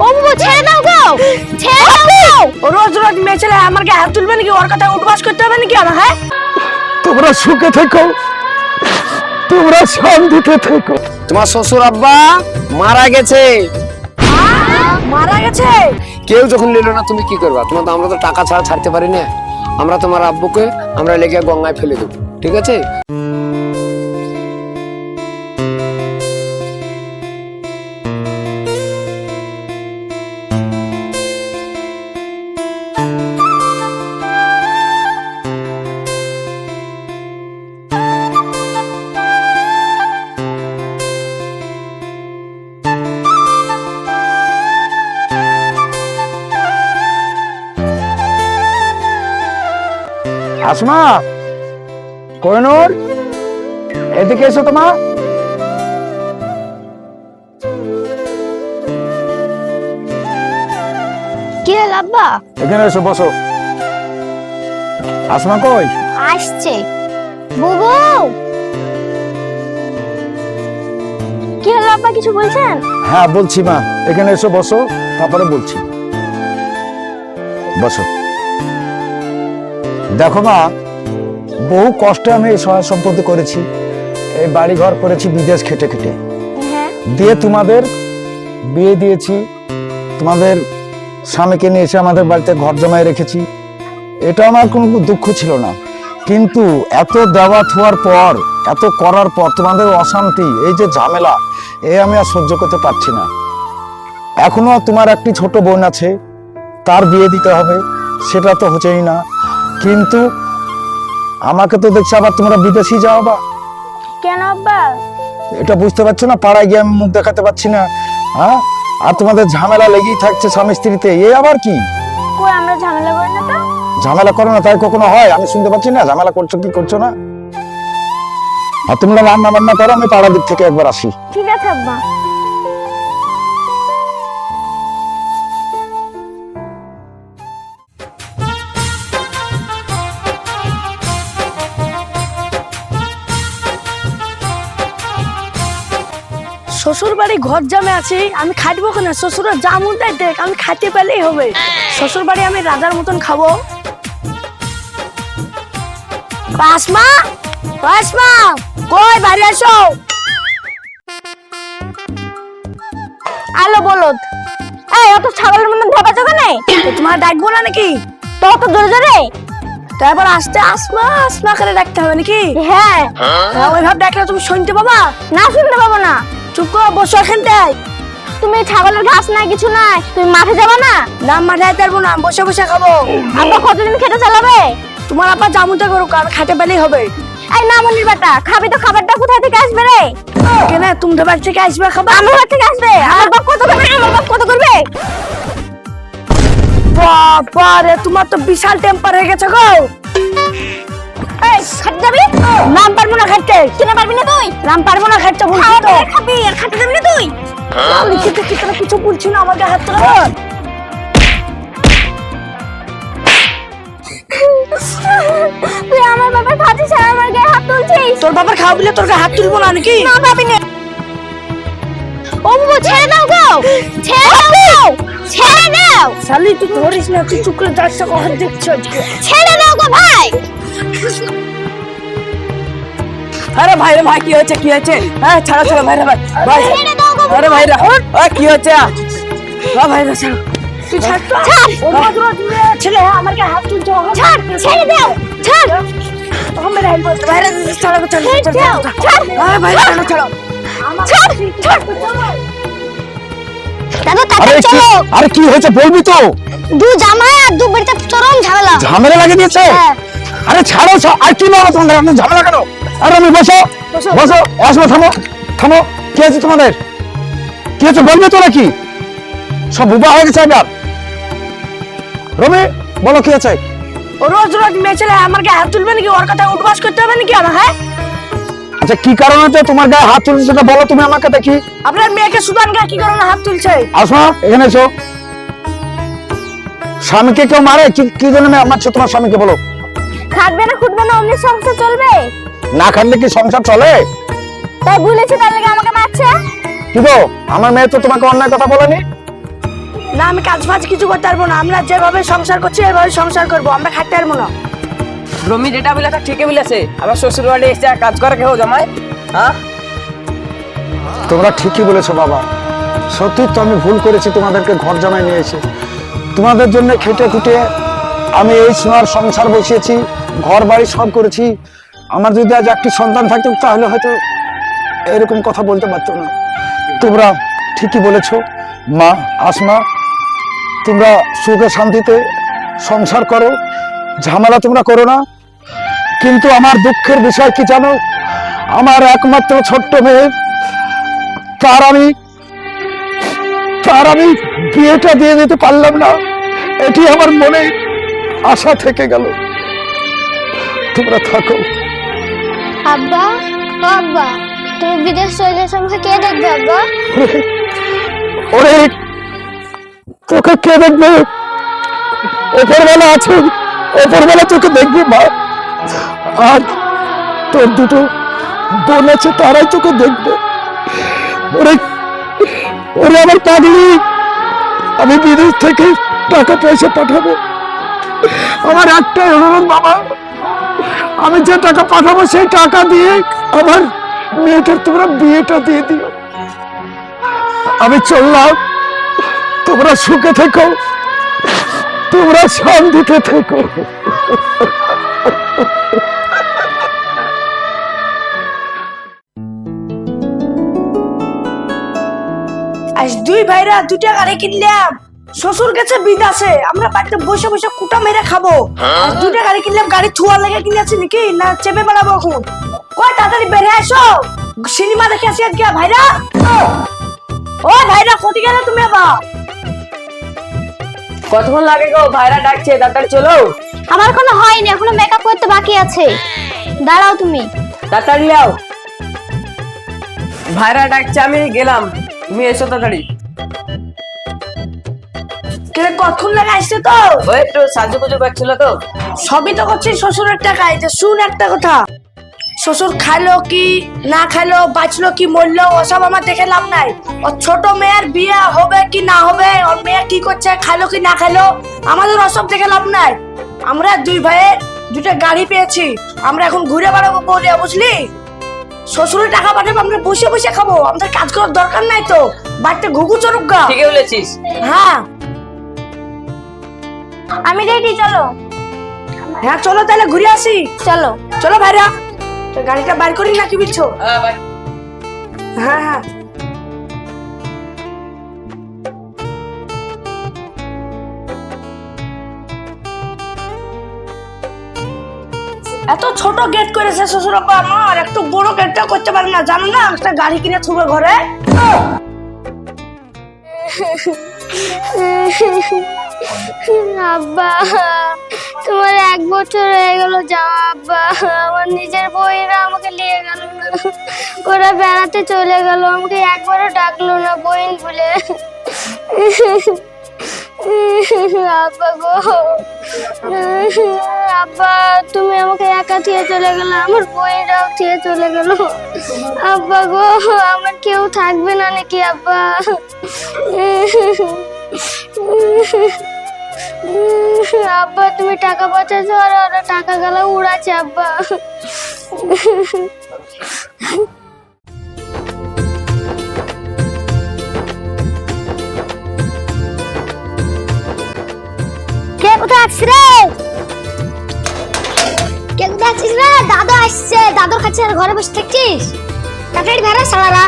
ও বাবু ছেড়ে দাও গো! ছেড়ে দাও গো! রোজ রোজ মেয়ে ছেলে আমার গায়ে হাত তুলবে নাকি? ওর কথা উঠবাস করতে হবে নাকি আমার হ্যাঁ? তোমরা সুখে থেকো। তোমরা শান্তিতে থেকো। তোমার শ্বশুর আব্বা মারা গেছে। মারা গেছে? কেউ যখন নিল না তুমি কি করবা? তোমার তো আমরা তো টাকা ছাড়া ছাড়তে পারি না। আমরা তোমার আব্বুকে আমরা লেগে গঙ্গায় ফেলে দেবো। ঠিক আছে? আসমা কোহিনুর এদিকে এসো তোমা কি হলো আব্বা? এখানে এসো বসো। আসমা কই? আসছে। বুবু! কি হলো আব্বা কিছু বলছেন? হ্যাঁ বলছি মা। এখানে এসো বসো। তারপরে বলছি। বসো। দেখো মা বহু কষ্টে আমি এই সহায় সম্পত্তি করেছি। এই বাড়ি ঘর করেছি বিদেশ খেটে খেটে। হ্যাঁ। দিয়ে তোমাদের বিয়ে দিয়েছি তোমাদের স্বামীকে নিয়ে এসে আমাদের বাড়িতে ঘর জমায় রেখেছি। এটা আমার কোনো দুঃখ ছিল না। কিন্তু এত দেওয়া থোয়ার পর এত করার পর তোমাদের অশান্তি এই যে ঝামেলা এ আমি আর সহ্য করতে পারছি না। এখনও তোমার একটি ছোট বোন আছে তার বিয়ে দিতে হবে সেটা তো হচ্ছেই না। কিন্তু আমাকে তো দেখছি আবার তোমরা বিদেশি যাও বা। কেন আব্বা? এটা বুঝতে পারছ না? পাড়ায় গিয়ে আমি মুখ দেখাতে পারছি না। হ্যাঁ? আর তোমাদের ঝামেলা লেগেই থাকছে স্বামী স্ত্রীতে। এ আবার কি? কই আমরা ঝামেলা করি না তো? ঝামেলা করো না তাই কখনো হয়? আমি শুনতে পাচ্ছি না। ঝামেলা করছ কি করছ না? আর তোমরা রান্না বান্না করো আমি পাড়ার দিক থেকে একবার আসি। ঠিক আছে আব্বা। শ্বশুর বাড়ি ঘর জামে আছি আমি খাটবো কেন? শ্বশুরের জামুন দেয় দেখ আমি খাইতে পেলেই হবে। শ্বশুর বাড়ি আমি রাজার মতন খাব। আসমা আসমা কই বাড়ি আসো আলো বলদ এই অত ছাগলের মতন তোমার ডাকবো না নাকি? তো অত জোরে জোরে তারপর আসতে আসমা আসমা করে ডাকতে হবে নাকি? হ্যাঁ। হ্যাঁ, ওইভাবে ডাকলে তুমি শুনতে পাবা? না শুনতে পাবো না। চুপ করে বসো এখানটায় তুমি ছাগলের ঘাস নাই কিছু নাই তুমি মাঠে যাবে না? না মাঠাই পারব না বসে বসে খাব। আব্বা কতদিন খেতে চালাবে? তোমার আপা জামুনটা করুক আমি খাইতে পেলেই হবে। এই না মনির বেটা খাবি তো খাবারটা কোথায় থেকে আসবে রে? কেন তোমাদের বাড়ি থেকে আসবে খাবার? আমার বাড়ি থেকে আসবে? আমার বাপ কত করবে? আমার বাপ কত করবে? বাবা রে তোমার তো বিশাল টেম্পার হয়ে গেছে গো। এই খাটে যাবি? নাম পারব না কিনে পারবি না তুই? নাম পারব না খাইতে বলছি তো। খাবি আর খাটে যাবি না তুই? তোরা কিছু বলছি না আমাকে হাত তুই আমার বাবার আমার গায়ে হাত তুলছিস? তোর বাবার খাওয়া বলে তোর গায়ে হাত তুলবো না নাকি? না পাবি না ও বাবু ছেড়ে দাও গো। ছেড়ে দাও ছেড়ে দাও। শালি তুই ধরিস না তুই চুপ করে কখন দেখছ ছেড়ে দাও গো ভাই। আরে ভাই রে ভাই কি হয়েছে কি হয়েছে? হ্যাঁ ছাড়ো ছাড়ো ভাই রে ভাই। ভাই আরে ভাই রে ও কি হয়েছে? ও ভাই রে ছাড়ো। তুই ছাড় তো ছাড়। ও রোজ ছেলে আমার গায়ে হাত তুলছো ছাড় ছেড়ে দাও ছাড়। তখন মেরে হেল্প করতে ভাই রে ছাড়ো ছাড়ো ছেড়ে ছাড়ো আরে ভাই ছাড়ো ছাড়ো। ছাড় ছাড়। আরে কি হয়েছে বলবি তো? দু জামাই আর দু বাড়িতে চরম ঝামেলা। ঝামেলা লাগিয়ে দিয়েছে? হ্যাঁ। আরে ছাড়ো। আর কি মারো তোমাদের? আপনি ঝামেলা কেন? আরে আমি বসো বসো। আসব থামো থামো। কি আছে তোমাদের? কি আছে? বলবে তো নাকি? সব বুবা হয়ে গেছে এবার রবি বলো কি আছে? রোজ রোজ মেয়ে ছেলে আমার গায়ে হাত তুলবে নাকি? ওর কথা উঠবাস করতে হবে নাকি আমার হ্যাঁ? আচ্ছা কি কারণে তো তোমার গায়ে হাত তুলছে সেটা বলো তুমি আমাকে দেখি। আপনার মেয়েকে সুদান গায়ে কি কারণে হাত তুলছে? আসো এখানে এসো। স্বামীকে কেউ মারে? কি কি জন্য মারছো তোমার স্বামীকে বলো। খাটবে না খুটবে না অমনি সংসার চলবে? না খাটলে কি সংসার চলে? তাই ভুলেছে তার লেগে আমাকে মারছে। কি গো আমার মেয়ে তো তোমাকে অন্যায় কথা বলেনি? না আমি কাজ ফাজ কিছু করতে পারব না। আমরা যেভাবে সংসার করছি এভাবে সংসার করব। আমরা খাইতে পারব না। রমি যেটা বলেছে ঠিকই বলেছে। আবার শ্বশুর বাড়ি এসে কাজ করে কেউ জামাই হ্যাঁ? তোমরা ঠিকই বলেছ বাবা। সত্যি তো আমি ভুল করেছি তোমাদেরকে ঘর জামাই নিয়ে এসে তোমাদের জন্য খেটে খুটে আমি এই সোনার সংসার বসিয়েছি ঘর বাড়ি সব করেছি। আমার যদি আজ একটি সন্তান থাকতো, তাহলে হয়তো এরকম কথা বলতে পারতো না। তোমরা ঠিকই বলেছ, মা, আসমা, তোমরা সুখে শান্তিতে সংসার করো, ঝামেলা তোমরা করো না। কিন্তু আমার দুঃখের বিষয় কি জানো? আমার একমাত্র ছোট্ট মেয়ে, তার আমি তার আমি বিয়েটা দিয়ে দিতে পারলাম না। এটি আমার মনে আশা থেকে গেল। তোমরা থাকো। আব্বা আব্বা তুমি বিদেশ চলে আমাকে কে দেখবে আব্বা? ওরে তোকে কে দেখবে? ওপরবেলা আছে ওপরবেলা তোকে দেখবে মা। আর তোর দুটো বোন আছে তারাই তোকে দেখবে। ওরে ওরে আমার পাগলি আমি বিদেশ থেকে টাকা পয়সা পাঠাবো। আমার একটাই অনুরোধ, বাবা। আমি যে টাকা পাঠাবো, সেই টাকা দিয়ে আমার মেয়েটার তোমরা বিয়েটা দিয়ে দিও। আমি চললাম। তোমরা সুখে থেকো। তোমরা শান্তিতে থেকো। আজ দুই ভাইরা দুটা গাড়ি কিনলাম। শ্বশুর গেছে বিদেশে আমরা বাড়িতে বসে বসে কুটা মেরে খাব। আজ দুটা গাড়ি কিনলাম গাড়ি থুয়া লেগে কিনেছি নাকি? না চেপে বেড়াবো এখন। কয় তাড়াতাড়ি বেরিয়ে আসো। সিনেমা দেখে আসি আজকে ভাইরা। ও ভাইরা কোথায় গেলে তুমি আবার? কতক্ষণ লাগে গো? ভাইরা ডাকছে তাড়াতাড়ি চলো। আমার কোনো হয়নি এখনও মেকআপ করতে বাকি আছে। দাঁড়াও তুমি। তাড়াতাড়ি যাও ভাইরা ডাকছে আমি গেলাম। তুমি এসো তাড়াতাড়ি। কে কতক্ষণ লাগে আসছে তো? ওই একটু পুজো করছিল তো। সবই তো করছি শ্বশুরের টাকায়। যে শুন একটা কথা। শ্বশুর খাইলো কি না খাইলো বাঁচলো কি মরলো ওসব আমার দেখে লাভ নাই। ওর ছোট মেয়ের বিয়ে হবে কি না হবে ওর মেয়ে কি করছে খাইলো কি না খাইলো আমাদের ওসব দেখে লাভ নাই। আমরা দুই ভাইয়ের দুটো গাড়ি পেয়েছি। আমরা এখন ঘুরে বেড়াবো বলে বুঝলি? শ্বশুরের টাকা পাঠাবো আমরা বসে বসে খাব। আমাদের কাজ করার দরকার নাই তো। বাড়িতে ঘুঘু চড়ুক গা। ঠিকই বলেছিস। হ্যাঁ। আমি রেডি চলো। হ্যাঁ চলো তাহলে ঘুরে আসি। চলো। চলো ভাইরা তো গাড়িটা বাইর করি নাকি বিচ্ছো হ্যাঁ ভাই হ্যাঁ হ্যাঁ। এত ছোট গেট করেছে শ্বশুর আব্বা আমার একটু বড় গেটটা করতে পারে না। জানো না একটা গাড়ি কিনে থুবে ঘরে? আব্বা, তোমার এক বছর হয়ে গেল যাওয়া, আব্বা। আমার নিজের বইরা আমাকে নিয়ে গেল না। ওরা বেড়াতে চলে গেল, আমাকে একবারও ডাকলো না বইন বলে। আব্বা গো, আব্বা, তুমি আমাকে একা থিয়ে চলে গেলে, আমার বইরাও থিয়ে চলে গেল। আব্বা গো, আমার কেউ থাকবে না নাকি, আব্বা? আব্বা, তুমি টাকা বাঁচাছো আর ওরা টাকা গেল উড়াচ্ছে, আব্বা। কে কোথায় আছিস রে? কে কোথায় আছিস রে? দাদা আসছে, দাদুর কাছে আর ঘরে বসে থাকছিস তাড়াতাড়ি বেড়া সালারা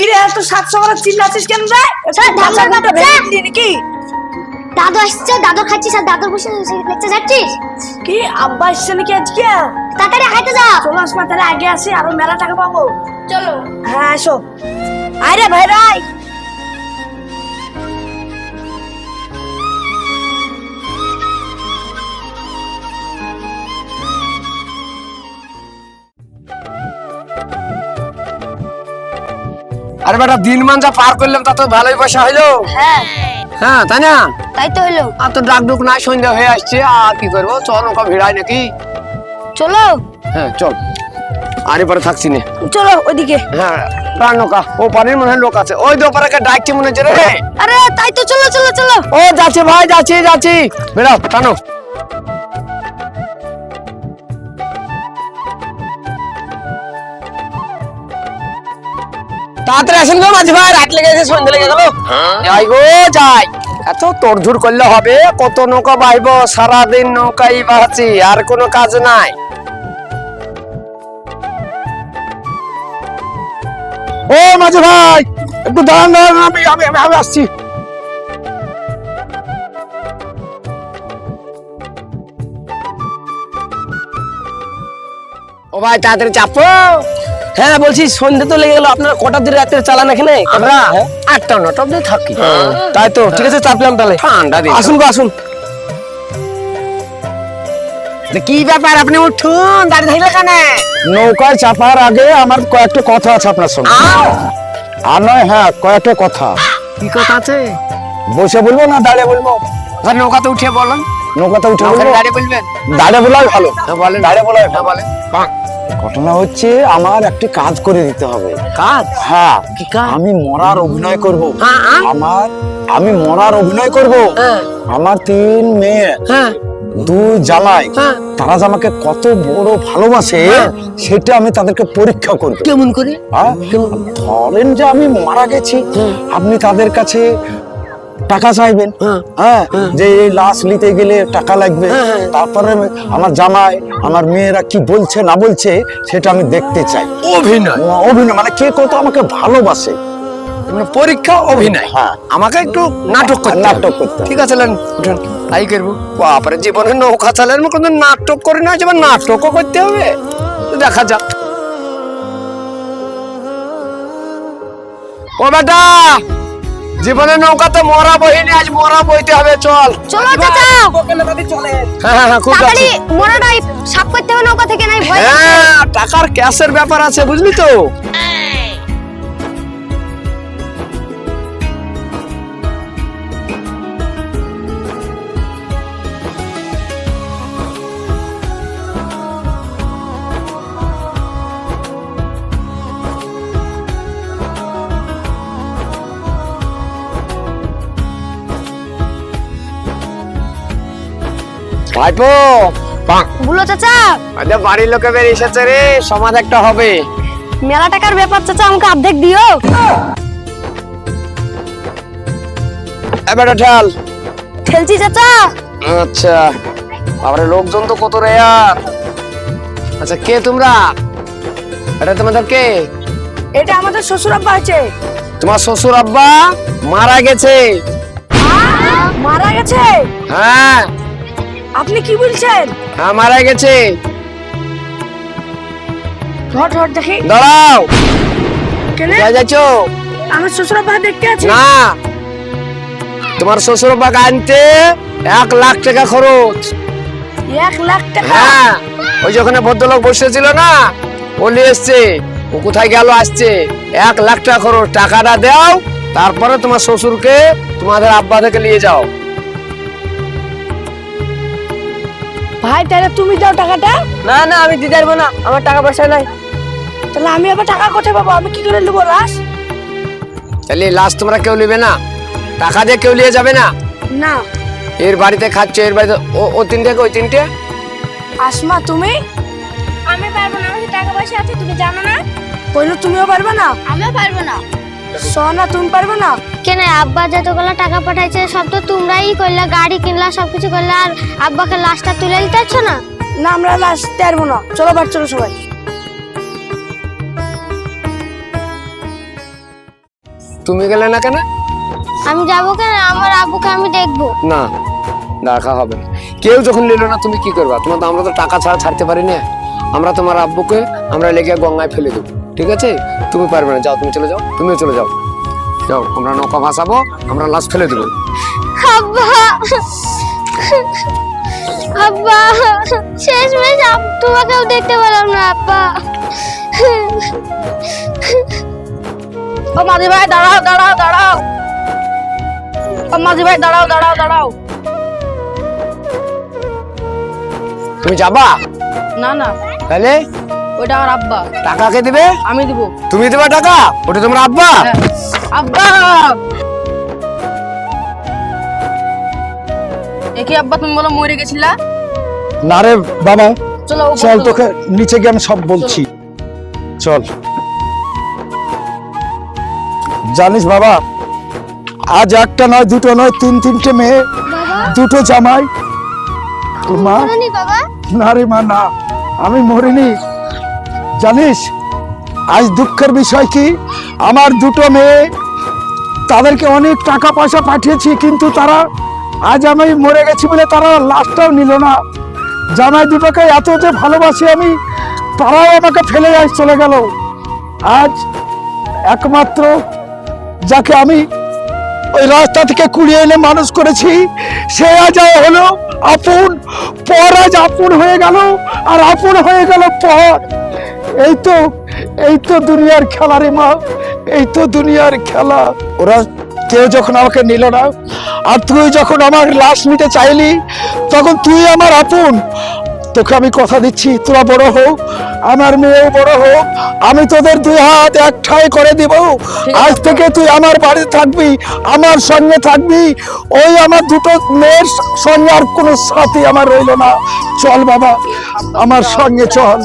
কি রে এত সাত সকালে চিল্লাছিস কেন রে? স্যার, ধামা বাচ্চা বাচ্চা। ভেঙে দিলি নাকি? দাদু আসছে দাদু খাচ্ছিস আর দাদুর বসে দেখতে যাচ্ছিস? কি আব্বা আসছে নাকি আজকে? তাড়াতাড়ি হাইতে যা চলো আসমা তাহলে আগে আসি আরও মেলা টাকা পাবো। চলো। হ্যাঁ আসো। আরে ভাই রাই আরে বেটা দিন মান যা পার করলাম তা তো ভালোই পয়সা হইল। হ্যাঁ। হ্যাঁ তাই না? তাই তো হলো আর তো ডাক ডুক নাই সন্ধ্যা হয়ে আসছে আর কি করব? চল নৌকা ভিড়াই নাকি? চলো। হ্যাঁ চল। আর পরে থাকছি না। চলো ওইদিকে। হ্যাঁ প্রাণ নৌকা। ও পানির মনে হয় লোক আছে। ওই ওপারে একটা ডাকছে মনে হচ্ছে রে। আরে তাই তো চলো চলো চলো। ও যাচ্ছে ভাই যাচ্ছি যাচ্ছি। বেড়াও টানো। তাড়াতাড়ি আসেন গো মাঝি ভাই রাত লেগে গেছে সন্ধ্যে লেগে গেল। যাই গো যাই। এত তোড়ঝুড় করলে হবে কত নৌকা বাইব সারাদিন নৌকাই বাহাচ্ছি আর কোনো কাজ নাই। ও মাঝে ভাই একটু দাঁড়ান দাঁড়ান আমি আমি আমি আমি আসছি। ও ভাই তাড়াতাড়ি চাপো। হ্যাঁ বলছি সন্ধ্যে তো লেগে গেল। আপনারা কটা দিন রাত্রে চালান এখানে? আমরা আটটা নটা অব্দি থাকি। তাই তো। ঠিক আছে চাপলাম তাহলে। ঠান্ডা দিন। আসুন গো আসুন। কি ব্যাপার? আপনি উঠুন দাঁড়িয়ে থাকলে কেন নৌকায় চাপার আগে আমার কয়েকটা কথা আছে আপনার সঙ্গে। আর নয় হ্যাঁ কয়েকটা কথা। কি কথা আছে? বসে বলব না দাঁড়িয়ে বলব? নৌকাতে উঠে বলুন। নৌকাতে উঠে দাঁড়িয়ে বলবেন? দাঁড়িয়ে বলাই ভালো। হ্যাঁ দাঁড়িয়ে বলাই হ্যাঁ বলেন। ঘটনা হচ্ছে আমার একটি কাজ করে দিতে হবে। কাজ? হ্যাঁ কি কাজ? আমি মরার অভিনয় করব। হ্যাঁ। আমার আমি মরার অভিনয় করব। হ্যাঁ। আমার তিন মেয়ে হ্যাঁ। দুই জামাই হ্যাঁ। তারা যে আমাকে কত বড় ভালোবাসে সেটা আমি তাদেরকে পরীক্ষা করব। কেমন করে? হ্যাঁ? ধরেন যে আমি মারা গেছি। আপনি তাদের কাছে টাকা চাইবেন? হ্যাঁ। যে এই লাশ নিতে গেলে টাকা লাগবে। তারপরে আমার জামাই আমার মেয়েরা কি বলছে না বলছে সেটা আমি দেখতে চাই। অভিনয়। অভিনয় মানে কে কত আমাকে ভালোবাসে। মানে পরীক্ষা অভিনয়? হ্যাঁ। আমাকে একটু নাটক করতে নাটক করতে ঠিক আছে লেন উঠুন। তাই করব। বাপরে জীবনে নৌকা চালান কোনো নাটক করে না যেমন নাটকও করতে হবে। দেখা যাক। ও বেটা! জীবনে নৌকা তো মরা বহিনি আজ মরা বইতে হবে চল। চলো চাচা। চলে। হ্যাঁ হ্যাঁ হ্যাঁ খুব তাড়াতাড়ি মরাটাই সাফ করতে হবে নৌকা থেকে নাই ভয় হ্যাঁ টাকার ক্যাশের ব্যাপার আছে বুঝলি তো? ভাইপো! বুলো চাচা। আরে বাড়ির এসেছে রে সমাজ একটা হবে। মেলা টাকার ব্যাপার চাচা আমাকে অর্ধেক দিও। এবার ঢাল। খেলছি চাচা। আচ্ছা। বাবারে লোকজন তো কত রে আর। আচ্ছা কে তোমরা? এটা তোমাদের কে? এটা আমাদের শ্বশুর আব্বা আছে। তোমার শ্বশুর আব্বা মারা গেছে। মারা গেছে? হ্যাঁ। আপনি কি বলছেন? হ্যাঁ মারা গেছে। ধর ধর দেখি। দাঁড়াও। কেন? যাচ্ছ? আমার শ্বশুর দেখতে আছে। না। তোমার শ্বশুর আব্বাকে আনতে এক লাখ টাকা খরচ। এক লাখ টাকা? হ্যাঁ। ওই যে ওখানে ভদ্রলোক বসেছিল না নিয়ে এসছে। ও কোথায় গেল আসছে। এক লাখ টাকা খরচ। টাকাটা দাও তারপরে তোমার শ্বশুরকে তোমাদের আব্বা থেকে নিয়ে যাও। ভাই তাহলে তুমি দাও টাকাটা? না না আমি দিতে পারব না। আমার টাকা পয়সা নাই। তাহলে আমি আবার টাকা কোথায় পাবো? আমি কি করে নেব লাশ? তাহলে লাস্ট তোমরা কেউ নেবে না? টাকা দিয়ে কেউ নিয়ে যাবে না? না। এর বাড়িতে খাচ্ছ এর বাড়িতে ও ও তিনটে ওই তিনটে? আসমা তুমি? আমি পারব না আমার টাকা পয়সা আছে তুমি জানো না? কইলো তুমিও পারবে না? আমিও পারব না। সোনা তুমি পারবে না? কেন আব্বা যতগুলো টাকা পাঠাইছে সব তো তোমরাই করলা গাড়ি কিনলা সবকিছু করলা আর আব্বাকে লাশটা তুলে দিতে না? না আমরা লাশ পারব না। চলো বাড়ি চলো সবাই। তুমি গেলে না কেন? আমি যাব কেন? আমার আব্বুকে আমি দেখব। না দেখা হবে না। কেউ যখন নিল না তুমি কি করবা? তোমার তো আমরা তো টাকা ছাড়া ছাড়তে পারি না। আমরা তোমার আব্বুকে আমরা লেগে গঙ্গায় ফেলে দেবো। ঠিক আছে? তুমি পারবে না। যাও তুমি চলে যাও তুমিও চলে যাও। যাও আমরা নৌকা ভাসাবো আমরা লাশ ফেলে দেবো। আব্বা! আব্বা! শেষ মেশ তোমাকেও দেখতে পেলাম না আব্বা। ও মাঝি ভাই দাঁড়াও দাঁড়াও দাঁড়াও। ও মাঝি ভাই দাঁড়াও দাঁড়াও দাঁড়াও। তুমি যাবা? না না। তাহলে? ওটা আমার আব্বা। টাকা কে দিবে? আমি দিব। তুমি দেবে টাকা? ওটা তোমার আব্বা? আব্বা! একই আব্বা তুমি বলো মরে গেছিলা? না রে বাবা চলো চল তোকে নিচে গিয়ে আমি সব বলছি। চল। জানিস বাবা আজ একটা নয় দুটো নয় তিন তিনটে মেয়ে দুটো জামাই। মা? না রে মা না। আমি মরিনি। জানিস, আজ দুঃখের বিষয় কি? আমার দুটো মেয়ে, তাদেরকে অনেক টাকা পয়সা পাঠিয়েছি, কিন্তু তারা আজ আমি মরে গেছি বলে তারা লাশটাও নিল না। জামাই দুটোকে এত যে ভালোবাসি আমি, তারাও আমাকে ফেলে আজ চলে গেল। আজ একমাত্র যাকে আমি ওই রাস্তা থেকে কুড়িয়ে এনে মানুষ করেছি, সে আজ হলো আপন। পর আজ আপন হয়ে গেল, আর আপন হয়ে গেল পর। এই তো এই তো দুনিয়ার খেলা রে মা এই তো দুনিয়ার খেলা। ওরা কেউ যখন আমাকে নিল না আর তুই যখন আমার লাশ নিতে চাইলি তখন তুই আমার আপন। তোকে আমি কথা দিচ্ছি তোরা বড় হোক আমার মেয়েও বড় হোক আমি তোদের দুই হাত এক ঠাই করে দিব। আজ থেকে তুই আমার বাড়িতে থাকবি আমার সঙ্গে থাকবি ওই আমার দুটো মেয়ের সঙ্গে আর কোনো সাথী আমার রইল না। চল বাবা আমার সঙ্গে চল।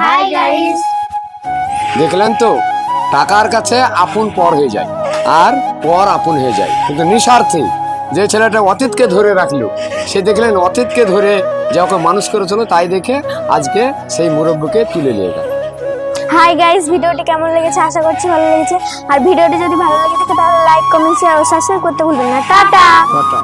হাই গাইস দেখলেন তো টাকার কাছে আপন পর হয়ে যায় আর পর আপন হয়ে যায়। কিন্তু নিঃস্বার্থে যে ছেলেটা অতীতকে ধরে রাখল সে দেখলেন অতীতকে ধরে যে ওকে মানুষ করেছিল তাই দেখে আজকে সেই মুরব্বকে তুলে নিয়ে গেল। হাই গাইস ভিডিওটি কেমন লেগেছে? আশা করছি ভালো লেগেছে। আর ভিডিওটি যদি ভালো লেগে থাকে তাহলে লাইক কমেন্ট শেয়ার ও সাবস্ক্রাইব করতে ভুলবেন না। টাটা! টাটা।